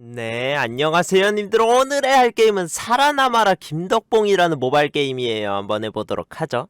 네, 안녕하세요, 님들. 오늘의 할 게임은 살아남아라 김덕봉이라는 모바일 게임이에요. 한번 해보도록 하죠.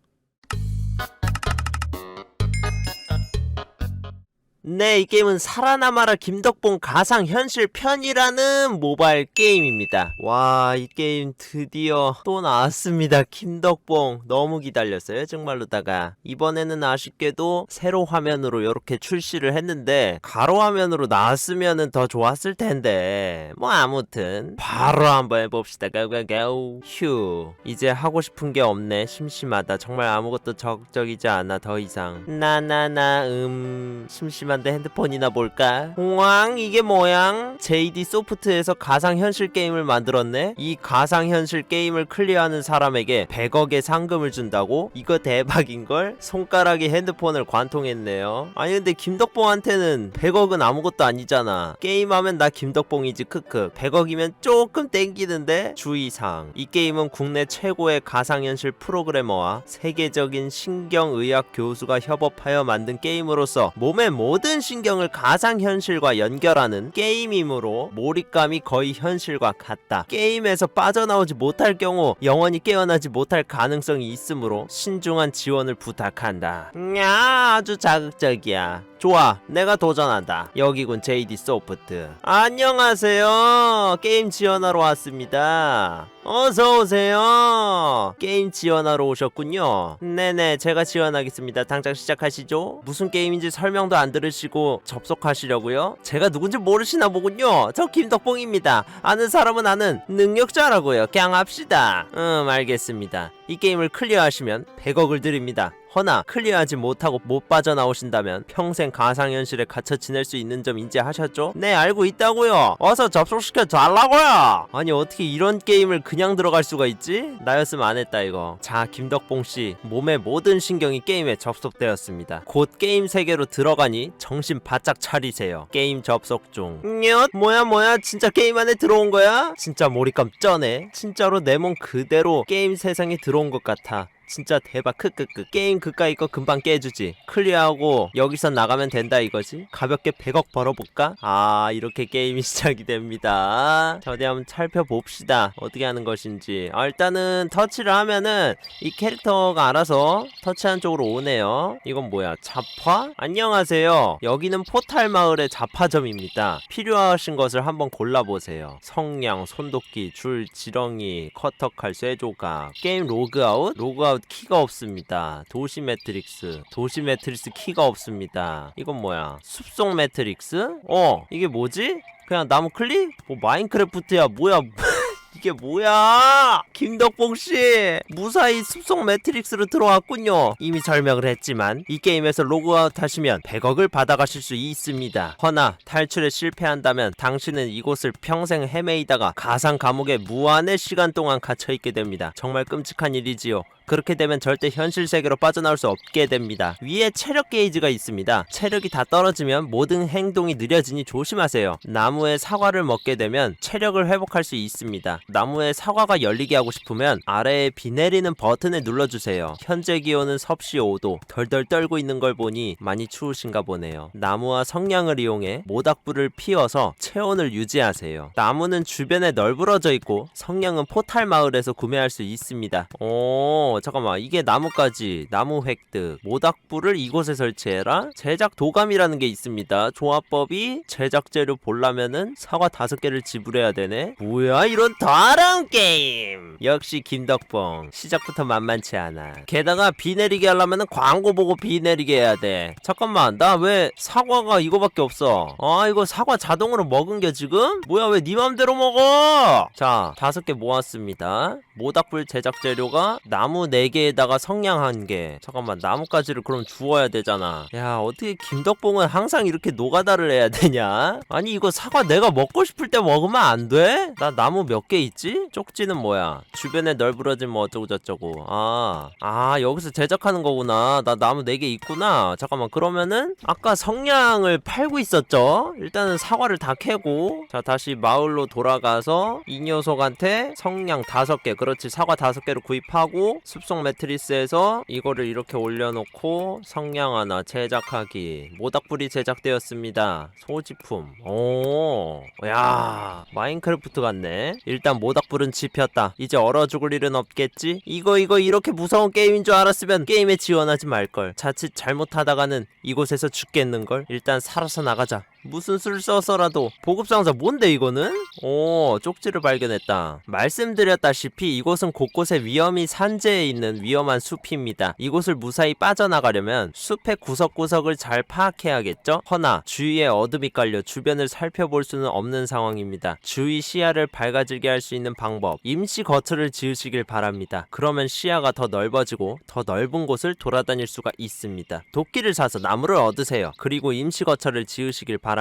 네, 이 게임은 살아남아라 김덕봉 가상현실 편이라는 모바일 게임입니다. 와, 이 게임 드디어 또 나왔습니다. 김덕봉. 너무 기다렸어요, 정말로다가. 이번에는 아쉽게도 세로 화면으로 이렇게 출시를 했는데, 가로 화면으로 나왔으면 더 좋았을 텐데. 뭐, 아무튼. 바로 한번 해봅시다. 가가가우. 휴. 이제 하고 싶은 게 없네. 심심하다. 정말 아무것도 적적이지 않아, 더 이상. 나나나, 음. 심심한 데 핸드폰이나 볼까? 왕, 이게 뭐야? JD 소프트에서 가상현실 게임을 만들었네? 이 가상현실 게임을 클리어하는 사람에게 100억의 상금을 준다고? 이거 대박인걸? 손가락에 핸드폰을 관통했네요. 아니, 근데 김덕봉한테는 100억은 아무것도 아니잖아. 게임하면 나 김덕봉이지, 크크. 100억이면 조금 땡기는데? 주의사항. 이 게임은 국내 최고의 가상현실 프로그래머와 세계적인 신경의학 교수가 협업하여 만든 게임으로서 몸의 모든 신경을 가상현실과 연결하는 게임이므로 몰입감이 거의 현실과 같다. 게임에서 빠져나오지 못할 경우 영원히 깨어나지 못할 가능성이 있으므로 신중한 지원을 부탁한다. 야, 아주 자극적이야. 좋아, 내가 도전한다. 여기군 JD 소프트. 안녕하세요. 게임 지원하러 왔습니다. 어서 오세요. 게임 지원하러 오셨군요. 네네, 제가 지원하겠습니다. 당장 시작하시죠. 무슨 게임인지 설명도 안 들으시고 접속하시려고요? 제가 누군지 모르시나 보군요. 저 김덕봉입니다. 아는 사람은 아는 능력자라고요. 그냥 합시다. 음, 알겠습니다. 이 게임을 클리어하시면 100억을 드립니다. 허나 클리어하지 못하고 못 빠져나오신다면 평생 가상현실에 갇혀 지낼 수 있는 점 인지하셨죠? 네 알고 있다고요 어서 접속시켜 달라고요 아니 어떻게 이런 게임을 그냥 들어갈 수가 있지? 나였으면 안 했다 이거 자 김덕봉씨 몸의 모든 신경이 게임에 접속되었습니다 곧 게임 세계로 들어가니 정신 바짝 차리세요 게임 접속 중 녜? 뭐야 뭐야 진짜 게임 안에 들어온 거야? 진짜 몰입감 쩌네 진짜로 내 몸 그대로 게임 세상에 들어 온것 같아 진짜 대박. 크크크 게임 그까이 거 금방 깨주지. 클리어하고 여기서 나가면 된다 이거지? 가볍게 100억 벌어볼까? 아 이렇게 게임이 시작이 됩니다. 자 어디 한번 살펴봅시다. 어떻게 하는 것인지. 아, 일단은 터치를 하면은 이 캐릭터가 알아서 터치한 쪽으로 오네요. 이건 뭐야? 잡화? 안녕하세요. 여기는 포탈 마을의 잡화점입니다. 필요하신 것을 한번 골라보세요. 성냥 손도끼 줄 지렁이 커터칼 쇠조각 게임 로그아웃? 로그아웃 키가 없습니다. 도시 매트릭스. 도시 매트릭스 키가 없습니다. 이건 뭐야? 숲속 매트릭스? 어, 이게 뭐지? 그냥 나무 클릭? 뭐 마인크래프트야. 뭐야? 이게 뭐야? 김덕봉 씨 무사히 숲속 매트릭스로 들어왔군요. 이미 설명을 했지만 이 게임에서 로그아웃 하시면 100억을 받아가실 수 있습니다. 허나 탈출에 실패한다면 당신은 이곳을 평생 헤매이다가 가상 감옥에 무한의 시간 동안 갇혀 있게 됩니다. 정말 끔찍한 일이지요. 그렇게 되면 절대 현실 세계로 빠져나올 수 없게 됩니다. 위에 체력 게이지가 있습니다. 체력이 다 떨어지면 모든 행동이 느려지니 조심하세요. 나무에 사과를 먹게 되면 체력을 회복할 수 있습니다. 나무에 사과가 열리게 하고 싶으면 아래에 비 내리는 버튼을 눌러주세요. 현재 기온은 섭씨 5도. 덜덜 떨고 있는 걸 보니 많이 추우신가 보네요. 나무와 성냥을 이용해 모닥불을 피워서 체온을 유지하세요. 나무는 주변에 널브러져 있고 성냥은 포탈 마을에서 구매할 수 있습니다. 오, 잠깐만. 이게 나무까지 나무 획득. 모닥불을 이곳에 설치해라. 제작 도감이라는 게 있습니다. 조합법이 제작 재료 보려면은 사과 다섯 개를 지불해야 되네. 뭐야 이런 더러운 게임. 역시 김덕봉. 시작부터 만만치 않아. 게다가 비 내리게 하려면은 광고 보고 비 내리게 해야 돼. 잠깐만. 나 왜 사과가 이거밖에 없어? 아 이거 사과 자동으로 먹은 게 지금? 뭐야 왜 네 맘대로 먹어? 자 다섯 개 모았습니다. 모닥불 제작 재료가 나무 4개에다가 성냥 1개. 잠깐만, 나뭇가지를 그럼 주워야 되잖아. 야, 어떻게 김덕봉은 항상 이렇게 노가다를 해야 되냐? 아니, 이거 사과 내가 먹고 싶을 때 먹으면 안 돼? 나 나무 몇개개 있지? 쪽지는 뭐야? 주변에 널브러진 뭐 어쩌고 저쩌고. 아, 아 여기서 제작하는 거구나. 나 나무 네개 있구나. 잠깐만 그러면은 아까 성냥을 팔고 있었죠? 일단은 사과를 다 캐고 자 다시 마을로 돌아가서 이 녀석한테 성냥 다섯 개. 그렇지 사과 다섯 개를 구입하고 숲속 매트리스에서 이거를 이렇게 올려놓고 성냥 하나 제작하기. 모닥불이 제작되었습니다. 소지품. 오, 야 마인크래프트 같네. 일단 모닥불은 지폈다. 이제 얼어 죽을 일은 없겠지? 이거 이거 이렇게 무서운 게임인 줄 알았으면 게임에 지원하지 말걸. 자칫 잘못하다가는 이곳에서 죽겠는걸. 일단 살아서 나가자. 무슨 수를 써서라도 보급상자 뭔데 이거는? 오 쪽지를 발견했다 말씀드렸다시피 이곳은 곳곳에 위험이 산재해 있는 위험한 숲입니다 이곳을 무사히 빠져나가려면 숲의 구석구석을 잘 파악해야겠죠? 허나 주위에 어둠이 깔려 주변을 살펴볼 수는 없는 상황입니다 주위 시야를 밝아지게 할 수 있는 방법 임시 거처를 지으시길 바랍니다 그러면 시야가 더 넓어지고 더 넓은 곳을 돌아다닐 수가 있습니다 도끼를 사서 나무를 얻으세요 그리고 임시 거처를 지으시길 바랍니다.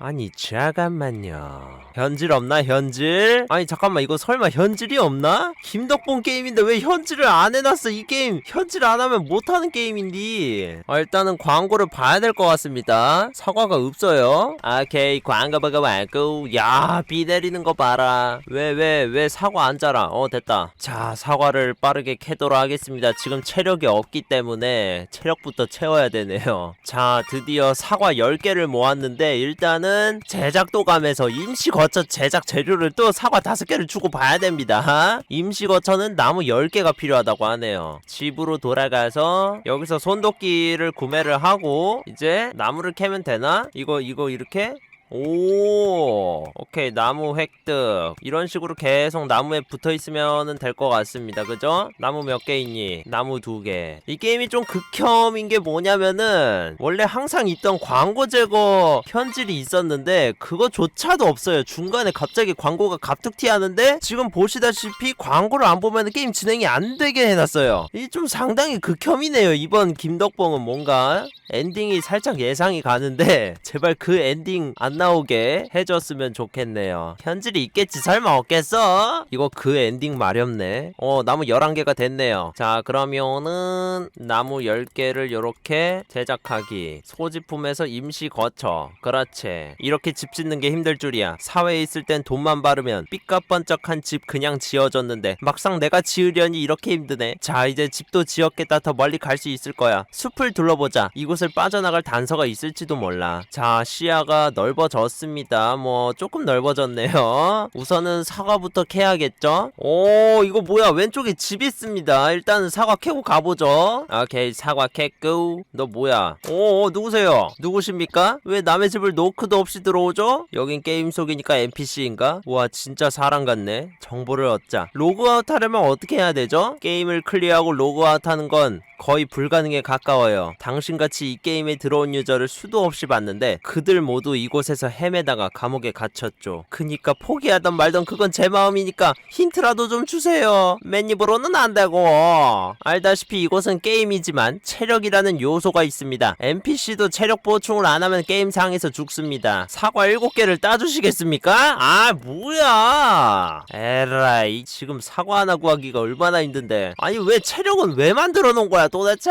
아니 잠깐만요. 현질 없나 현질? 아니 잠깐만 이거 설마 현질이 없나? 김덕봉 게임인데 왜 현질을 안 해놨어? 이 게임 현질 안 하면 못하는 게임인데. 아, 일단은 광고를 봐야 될 것 같습니다. 사과가 없어요. 오케이 광고 보고 말고. 야비 내리는 거 봐라. 왜 왜 왜 사과 안 자라? 어 됐다. 자 사과를 빠르게 캐도록 하겠습니다. 지금 체력이 없기 때문에 체력부터 채워야 되네요. 자 드디어 사과 10개를 모았는데 일단은 제작도감에서 임시 거처 제작 재료를 또 사과 5개를 주고 봐야 됩니다 임시 거처는 나무 10개가 필요하다고 하네요 집으로 돌아가서 여기서 손도끼를 구매를 하고 이제 나무를 캐면 되나? 이거 이거 이렇게 오, 오케이 나무 획득 이런 식으로 계속 나무에 붙어 있으면 될 것 같습니다. 그죠? 나무 몇 개 있니? 나무 두 개. 이 게임이 좀 극혐인 게 뭐냐면은 원래 항상 있던 광고 제거 현질이 있었는데 그거조차도 없어요. 중간에 갑자기 광고가 갑툭튀 하는데 지금 보시다시피 광고를 안 보면 게임 진행이 안 되게 해놨어요. 이 좀 상당히 극혐이네요. 이번 김덕봉은 뭔가 엔딩이 살짝 예상이 가는데 제발 그 엔딩 안 나오게 해줬으면 좋겠네요. 현질이 있겠지 설마 없겠어? 이거 그 엔딩 마렵네. 어 나무 11개가 됐네요. 자 그러면은 나무 10개를 요렇게 제작하기. 소지품에서 임시 거처. 그렇지. 이렇게 집 짓는 게 힘들 줄이야. 사회에 있을 땐 돈만 바르면 삐까번쩍한 집 그냥 지어줬는데 막상 내가 지으려니 이렇게 힘드네. 자 이제 집도 지었겠다 더 멀리 갈 수 있을 거야. 숲을 둘러보자. 이곳 을 빠져나갈 단서가 있을지도 몰라. 자 시야가 넓어졌습니다. 뭐 조금 넓어졌네요. 우선은 사과부터 캐야겠죠? 오 이거 뭐야 왼쪽에 집 있습니다. 일단은 사과 캐고 가보죠. 오케이 사과 캐고 너 뭐야? 오 누구세요? 누구십니까? 왜 남의 집을 노크도 없이 들어오죠? 여긴 게임 속이니까 NPC인가? 와 진짜 사람 같네. 정보를 얻자. 로그아웃 하려면 어떻게 해야 되죠? 게임을 클리어하고 로그아웃 하는 건 거의 불가능에 가까워요. 당신같이 이 게임에 들어온 유저를 수도 없이 봤는데 그들 모두 이곳에서 헤매다가 감옥에 갇혔죠. 그니까 포기하던 말던 그건 제 마음이니까 힌트라도 좀 주세요. 맨입으로는 안 되고. 알다시피 이곳은 게임이지만 체력이라는 요소가 있습니다. NPC도 체력 보충을 안 하면 게임 상에서 죽습니다. 사과 7개를 따주시겠습니까? 아 뭐야. 에라이 지금 사과 하나 구하기가 얼마나 힘든데. 아니 왜 체력은 왜 만들어 놓은 도대체?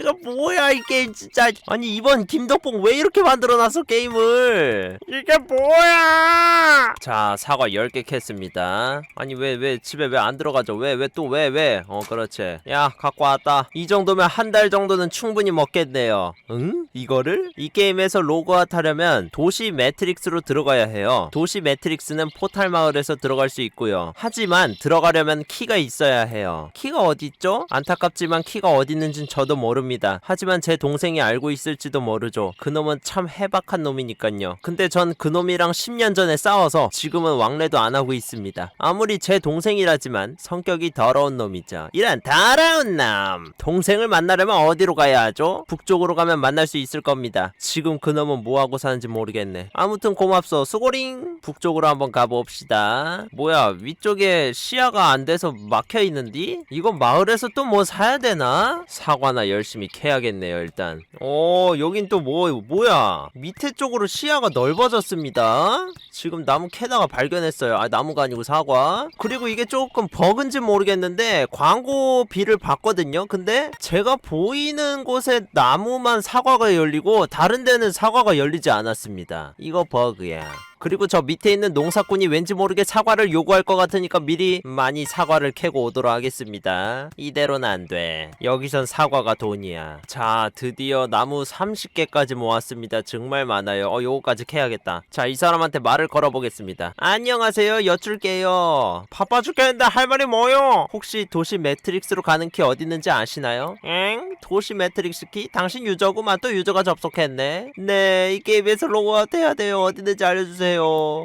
이거 뭐야 이 게임 진짜. 아니 이번 김덕봉 왜 이렇게 만들어놨어 게임을? 이게 뭐야? 자 사과 10개 캤습니다. 아니 왜 왜 집에 왜 안 들어가죠? 왜 왜 또 왜 왜? 어 그렇지. 야 갖고 왔다. 이 정도면 한 달 정도는 충분히 먹겠네요. 응? 이거를? 이 게임에서 로그아웃 하려면 도시 매트릭스로 들어가야 해요. 도시 매트릭스는 포탈 마을에서 들어갈 수 있고요. 하지만 들어가려면 키가 있어야 해요. 키가 어딨죠? 안타깝지만 키가 어디 있는진 저도 모릅니다. 하지만 제 동생이 알고 있을지도 모르죠. 그놈은 참 해박한 놈이니깐요. 근데 전 그놈이랑 10년 전에 싸워서 지금은 왕래도 안 하고 있습니다. 아무리 제 동생이라지만 성격이 더러운 놈이죠. 이런 더러운 놈! 동생을 만나려면 어디로 가야 하죠? 북쪽으로 가면 만날 수 있을 겁니다. 지금 그놈은 뭐하고 사는지 모르겠네. 아무튼 고맙소. 수고링! 북쪽으로 한번 가봅시다. 뭐야, 위쪽에 시야가 안 돼서 막혀 있는디? 이건 마을에서 또 뭐 사야 되나? 사과나 열심히 캐야겠네요, 일단. 어, 여긴 또 뭐, 뭐야. 밑에 쪽으로 시야가 넓어졌습니다. 지금 나무 캐다가 발견했어요. 아 나무가 아니고 사과. 그리고 이게 조금 버그인지 모르겠는데 광고 비를 봤거든요. 근데 제가 보이는 곳에 나무만 사과가 열리고 다른 데는 사과가 열리지 않았습니다. 이거 버그야. 그리고 저 밑에 있는 농사꾼이 왠지 모르게 사과를 요구할 것 같으니까 미리 많이 사과를 캐고 오도록 하겠습니다. 이대로는 안 돼. 여기선 사과가 돈이야. 자, 드디어 나무 30개까지 모았습니다. 정말 많아요. 어, 요거까지 캐야겠다. 자, 이 사람한테 말을 걸어보겠습니다. 안녕하세요. 여쭐게요. 바빠 죽겠는데 할 말이 뭐요? 혹시 도시 매트릭스로 가는 키 어디 있는지 아시나요? 엥? 도시 매트릭스 키? 당신 유저구만 또 유저가 접속했네. 네, 이 게임에서 로그아웃 해야 돼요. 어디 있는지 알려주세요.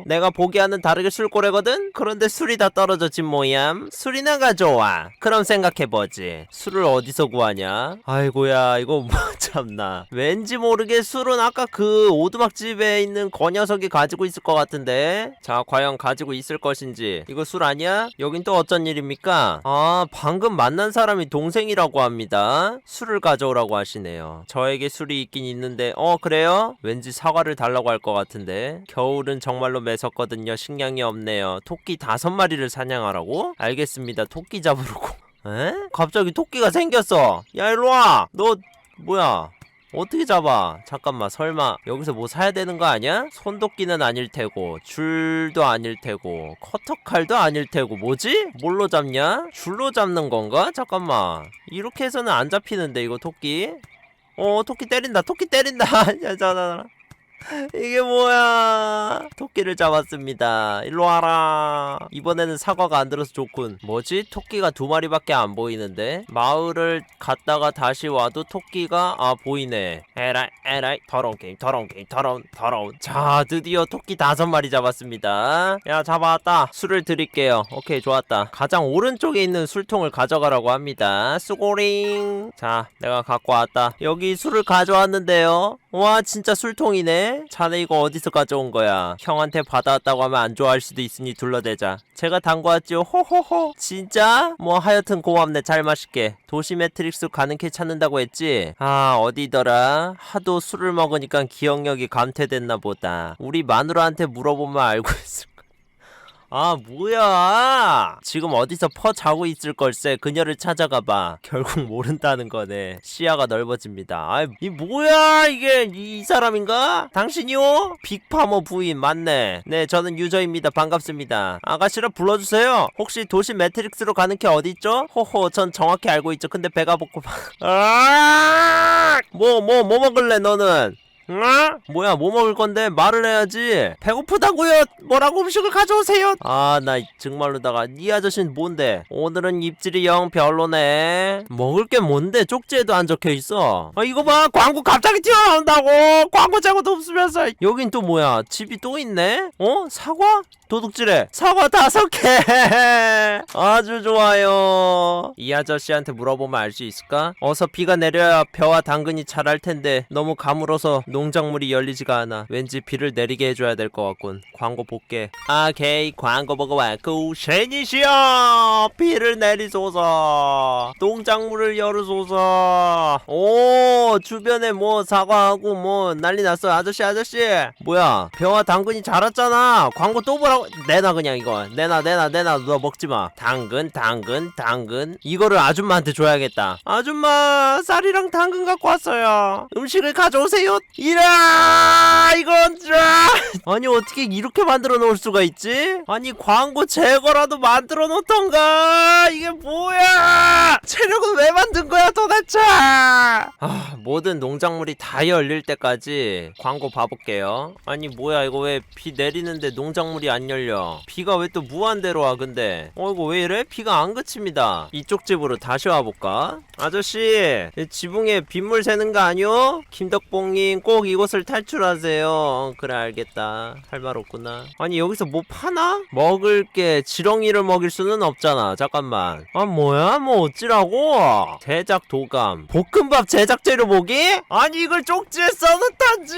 내가 보기와는 다르게 술꼬래거든? 그런데 술이 다 떨어졌지 뭐얌? 술이나 가져와. 그럼 생각해보지. 술을 어디서 구하냐? 아이고야, 이거 뭐 참나. 왠지 모르게 술은 아까 그 오두막집에 있는 거 녀석이 가지고 있을 것 같은데. 자, 과연 가지고 있을 것인지. 이거 술 아니야? 여긴 또 어쩐 일입니까? 아, 방금 만난 사람이 동생이라고 합니다. 술을 가져오라고 하시네요. 저에게 술이 있긴 있는데, 어, 그래요? 왠지 사과를 달라고 할 것 같은데. 겨울은 정말로 매섭거든요. 식량이 없네요. 토끼 다섯 마리를 사냥하라고? 알겠습니다. 토끼 잡으러 고. 에? 갑자기 토끼가 생겼어. 야, 일로 와. 너 뭐야? 어떻게 잡아? 잠깐만, 설마 여기서 뭐 사야 되는 거 아니야? 손도끼는 아닐 테고, 줄도 아닐 테고, 커터칼도 아닐 테고, 뭐지? 뭘로 잡냐? 줄로 잡는 건가? 잠깐만, 이렇게 해서는 안 잡히는데 이거 토끼? 어, 토끼 때린다, 토끼 때린다. 야, 자, 자, 자. 이게 뭐야? 토끼를 잡았습니다. 일로 와라. 이번에는 사과가 안 들어서 좋군. 뭐지? 토끼가 두 마리밖에 안 보이는데? 마을을 갔다가 다시 와도 토끼가 아 보이네. 에라이 에라이 더러운 게임 더러운 게임 더러운 더러운. 자 드디어 토끼 다섯 마리 잡았습니다. 야 잡아왔다. 술을 드릴게요. 오케이 좋았다. 가장 오른쪽에 있는 술통을 가져가라고 합니다. 수고링. 자 내가 갖고 왔다. 여기 술을 가져왔는데요. 와 진짜 술통이네. 자네 이거 어디서 가져온 거야? 형한테 받아왔다고 하면 안 좋아할 수도 있으니 둘러대자. 제가 담궈왔지요. 호호호. 진짜? 뭐 하여튼 고맙네. 잘 마실게. 도시 매트릭스 길 찾는다고 했지? 아 어디더라? 하도 술을 먹으니까 기억력이 감퇴됐나 보다. 우리 마누라한테 물어보면 알고 있을. 아 뭐야? 지금 어디서 퍼 자고 있을 걸세? 그녀를 찾아가봐. 결국 모른다는 거네. 시야가 넓어집니다. 아이 뭐야? 이게 이, 이 사람인가? 당신이요? 빅파머 부인 맞네. 네 저는 유저입니다. 반갑습니다. 아가씨를 불러주세요. 혹시 도시 매트릭스로 가는 게 어디 있죠? 호호 전 정확히 알고 있죠. 근데 배가 고파 아뭐뭐 뭐 먹을래 너는 응? 뭐야 뭐 먹을 건데? 말을 해야지. 배고프다고요. 뭐라고 음식을 가져오세요. 아 나 정말로다가 이 아저씨는 뭔데? 오늘은 입질이 영 별로네. 먹을 게 뭔데? 쪽지에도 안 적혀있어. 아 이거 봐. 광고 갑자기 튀어나온다고. 광고 재고도 없으면서. 여긴 또 뭐야? 집이 또 있네? 어? 사과? 도둑질해. 사과 다섯 개. 아주 좋아요. 이 아저씨한테 물어보면 알 수 있을까? 어서 비가 내려야 벼와 당근이 자랄 텐데 너무 가물어서 농작물이 열리지가 않아 왠지 비를 내리게 해줘야 될 것 같군. 광고 볼게. 오케이 광고 보고 왔고 쉐니시여! 비를 내리소서. 농작물을 열으소서. 오 주변에 뭐 사과하고 뭐 난리 났어. 아저씨 아저씨. 뭐야 벼와 당근이 자랐잖아. 광고 또 보라고. 내놔 그냥 이거. 내놔 내놔 내놔. 너 먹지 마. 당근 당근 당근. 이거를 아줌마한테 줘야겠다. 아줌마 쌀이랑 당근 갖고 왔어요. 음식을 가져오세요 이라 이건 자 아니 어떻게 이렇게 만들어 놓을 수가 있지? 아니 광고 제거라도 만들어 놓던가? 이게 뭐야? 체력은 왜 만든 거야 도대체? 아 모든 농작물이 다 열릴 때까지 광고 봐볼게요. 아니 뭐야 이거 왜 비 내리는데 농작물이 안 열려? 비가 왜 또 무한대로 와 근데? 어 이거 왜 이래? 비가 안 그칩니다. 이쪽 집으로 다시 와볼까? 아저씨 이 지붕에 빗물 새는 거 아니요 김덕봉님 꼭 이곳을 탈출하세요. 어, 그래 알겠다. 할 말 없구나. 아니 여기서 뭐 파나? 먹을 게 지렁이를 먹일 수는 없잖아. 잠깐만. 아 뭐야? 뭐 어찌라고? 제작 도감. 볶음밥 제작 재료 보기? 아니 이걸 쪽지에 써놓다지!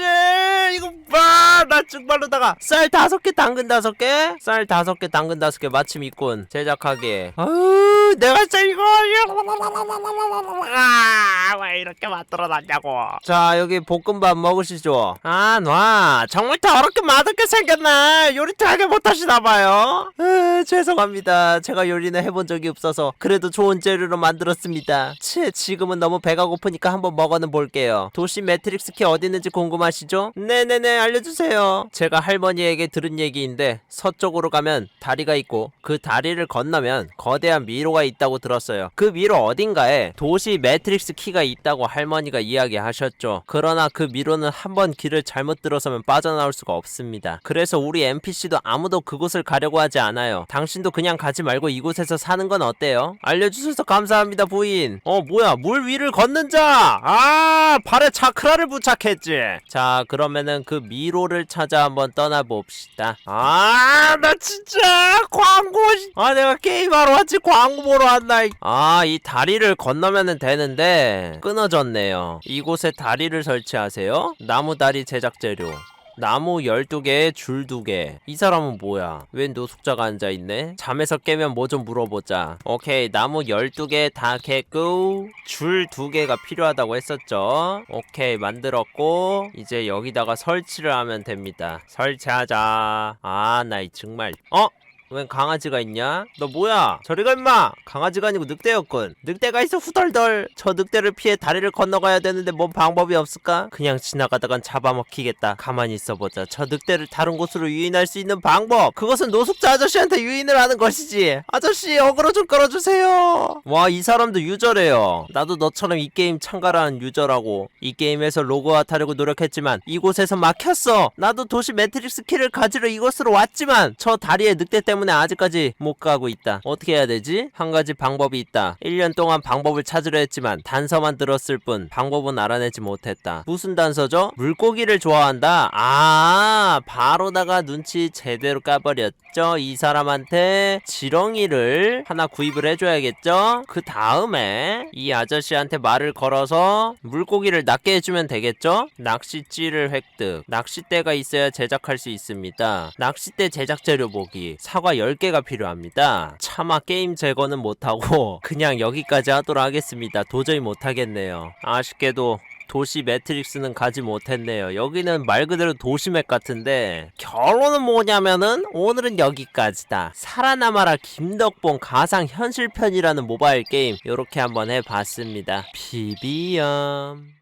이거 봐 나 정말로다가 쌀 다섯 개 당근 다섯 개 쌀 다섯 개 당근 다섯 개 마침 있군. 제작하게 아유 내가 쌀 이거 아 왜 이렇게 만들어놨냐고. 자 여기 볶음밥 먹으시죠. 아, 놔. 정말 더럽게 맛없게 생겼나? 요리 되게 못하시나봐요. 죄송합니다. 제가 요리는 해본 적이 없어서 그래도 좋은 재료로 만들었습니다. 치, 지금은 너무 배가 고프니까 한번 먹어는 볼게요. 도시 매트릭스 키 어디 있는지 궁금하시죠? 네네네, 알려주세요. 제가 할머니에게 들은 얘기인데 서쪽으로 가면 다리가 있고 그 다리를 건너면 거대한 미로가 있다고 들었어요. 그 미로 어딘가에 도시 매트릭스 키가 있다고 할머니가 이야기하셨죠. 그러나 그 미로는 한번 길을 잘못 들어서면 빠져나올 수가 없습니다. 그래서 우리 NPC도 아무도 그곳을 가려고 하지 않아요. 당신도 그냥 가지 말고 이곳에서 사는 건 어때요? 알려주셔서 감사합니다, 부인. 어, 뭐야, 물 위를 걷는 자! 아, 발에 차크라를 부착했지. 자, 그러면은 그 미로를 찾아 한번 떠나봅시다. 아, 나 진짜 광고, 시- 아, 내가 게임하러 왔지 광고 보러 왔나. 이- 아, 이 다리를 건너면은 되는데, 끊어졌네요. 이곳에 다리를 설치하세요. 나무 다리 제작 재료. 나무 12개에 줄 2개. 이 사람은 뭐야? 웬 노숙자가 앉아있네? 잠에서 깨면 뭐 좀 물어보자. 오케이, 나무 12개 다 겠고, 줄 2개가 필요하다고 했었죠? 오케이, 만들었고, 이제 여기다가 설치를 하면 됩니다. 설치하자. 아, 나 이 정말. 어? 웬 강아지가 있냐? 너 뭐야? 저리 가 임마! 강아지가 아니고 늑대였군. 늑대가 있어 후덜덜. 저 늑대를 피해 다리를 건너가야 되는데 뭔 방법이 없을까? 그냥 지나가다간 잡아먹히겠다. 가만히 있어보자. 저 늑대를 다른 곳으로 유인할 수 있는 방법. 그것은 노숙자 아저씨한테 유인을 하는 것이지. 아저씨 어그로 좀 끌어주세요. 와 이 사람도 유저래요. 나도 너처럼 이 게임 참가라는 유저라고. 이 게임에서 로그아웃 하려고 노력했지만 이곳에서 막혔어. 나도 도시 매트릭스 키를 가지러 이곳으로 왔지만 저 다리에 늑대 때문에 아직까지 못 가고 있다. 어떻게 해야 되지? 한 가지 방법이 있다. 1년 동안 방법을 찾으려 했지만 단서만 들었을 뿐 방법은 알아내지 못했다. 무슨 단서죠? 물고기를 좋아한다. 아, 바로다가 눈치 제대로 까버렸죠. 이 사람한테 지렁이를 하나 구입을 해줘야겠죠. 그 다음에 이 아저씨한테 말을 걸어서 물고기를 낚게 해주면 되겠죠. 낚시찌를 획득. 낚싯대가 있어야 제작할 수 있습니다. 낚싯대 제작 재료 보기. 사과 10개가 필요합니다. 차마 게임 제거는 못하고 그냥 여기까지 하도록 하겠습니다. 도저히 못하겠네요. 아쉽게도 도시 매트릭스는 가지 못했네요. 여기는 말 그대로 도시맵 같은데 결론은 뭐냐면은 오늘은 여기까지다. 살아남아라 김덕봉 가상 현실편이라는 모바일 게임 이렇게 한번 해봤습니다. 비비엄